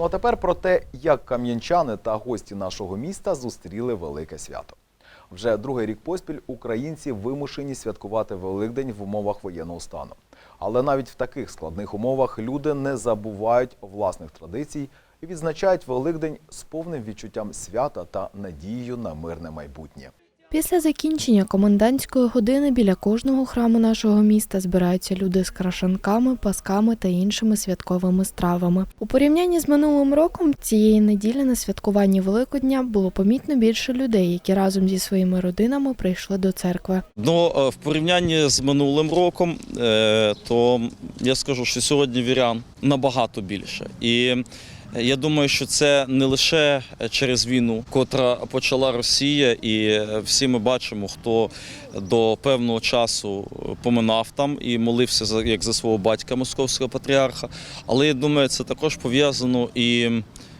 Ну а тепер про те, як кам'янчани та гості нашого міста зустріли велике свято. Вже другий рік поспіль українці вимушені святкувати Великдень в умовах воєнного стану. Але навіть в таких складних умовах люди не забувають власних традицій і відзначають Великдень з повним відчуттям свята та надією на мирне майбутнє. Після закінчення комендантської години біля кожного храму нашого міста збираються люди з крашанками, пасками та іншими святковими стравами. У порівнянні з минулим роком цієї неділі на святкуванні Великодня було помітно більше людей, які разом зі своїми родинами прийшли до церкви. Ну, е, в порівнянні з минулим роком, е, то я скажу, що сьогодні вірян набагато більше. І я думаю, що це не лише через війну, котра почала Росія, і всі ми бачимо, хто до певного часу поминав там і молився за як за свого батька московського патріарха. Але я думаю, це також пов'язано і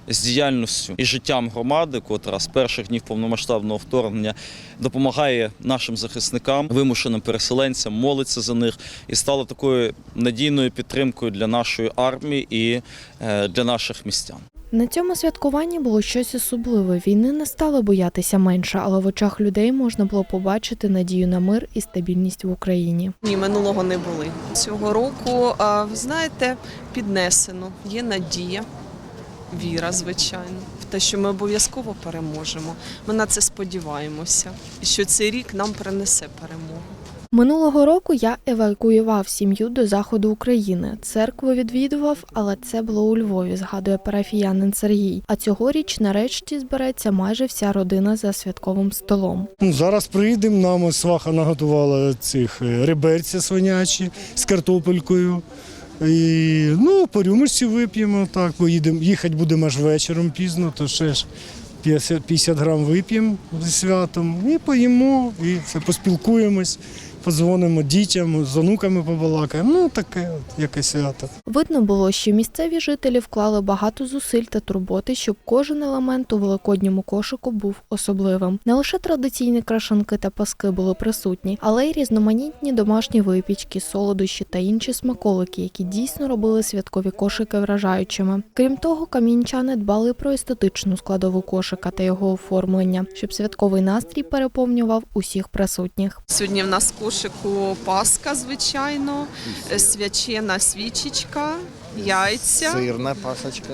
з діяльністю і життям громади, котра з перших днів повномасштабного вторгнення допомагає нашим захисникам, вимушеним переселенцям, молиться за них і стала такою надійною підтримкою для нашої армії і е, для наших містян. На цьому святкуванні було щось особливе. Війни не стало боятися менше, але в очах людей можна було побачити надію на мир і стабільність в Україні. Ні, минулого не були. Цього року, ви знаєте, піднесено. Є надія, віра, звичайно, в те, що ми обов'язково переможемо. Ми на це сподіваємося, і що цей рік нам принесе перемогу. Минулого року я евакуював сім'ю до заходу України. Церкву відвідував, але це було у Львові, згадує парафіянин Сергій. А цьогоріч нарешті збереться майже вся родина за святковим столом. Ну, зараз приїдемо, нам сваха наготувала цих е, реберця свинячі з картопелькою. І, ну, по рюмочці вип'ємо, так, поїдемо. Їхати будемо аж вечором пізно, то ще ж 50, 50 грам вип'ємо зі святом і поїмо, і все, поспілкуємось, подзвонимо дітям, з онуками побалакаємо. Ну, таке от, яке свято. Видно було, що місцеві жителі вклали багато зусиль та турботи, щоб кожен елемент у великодньому кошику був особливим. Не лише традиційні крашанки та паски були присутні, але й різноманітні домашні випічки, солодощі та інші смаколики, які дійсно робили святкові кошики вражаючими. Крім того, кам'янчани дбали про естетичну складову кошика та його оформлення, щоб святковий настрій переповнював усіх присутніх. Сьогодні в нас в кошику паска, звичайно, свячена свічечка, яйця, Сирна пасочка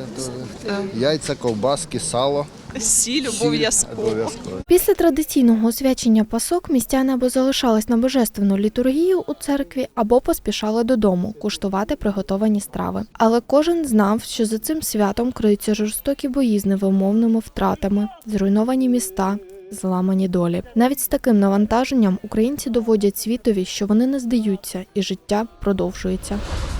е, Яйця, ковбаски, сало. сіль обов'язково. Після традиційного освячення пасок містяни або залишались на божественну літургію у церкві, або поспішали додому куштувати приготовані страви. Але кожен знав, що за цим святом криються жорстокі бої з невимовними втратами, зруйновані міста. Зламані долі. Навіть з таким навантаженням українці доводять світові, що вони не здаються і життя продовжується.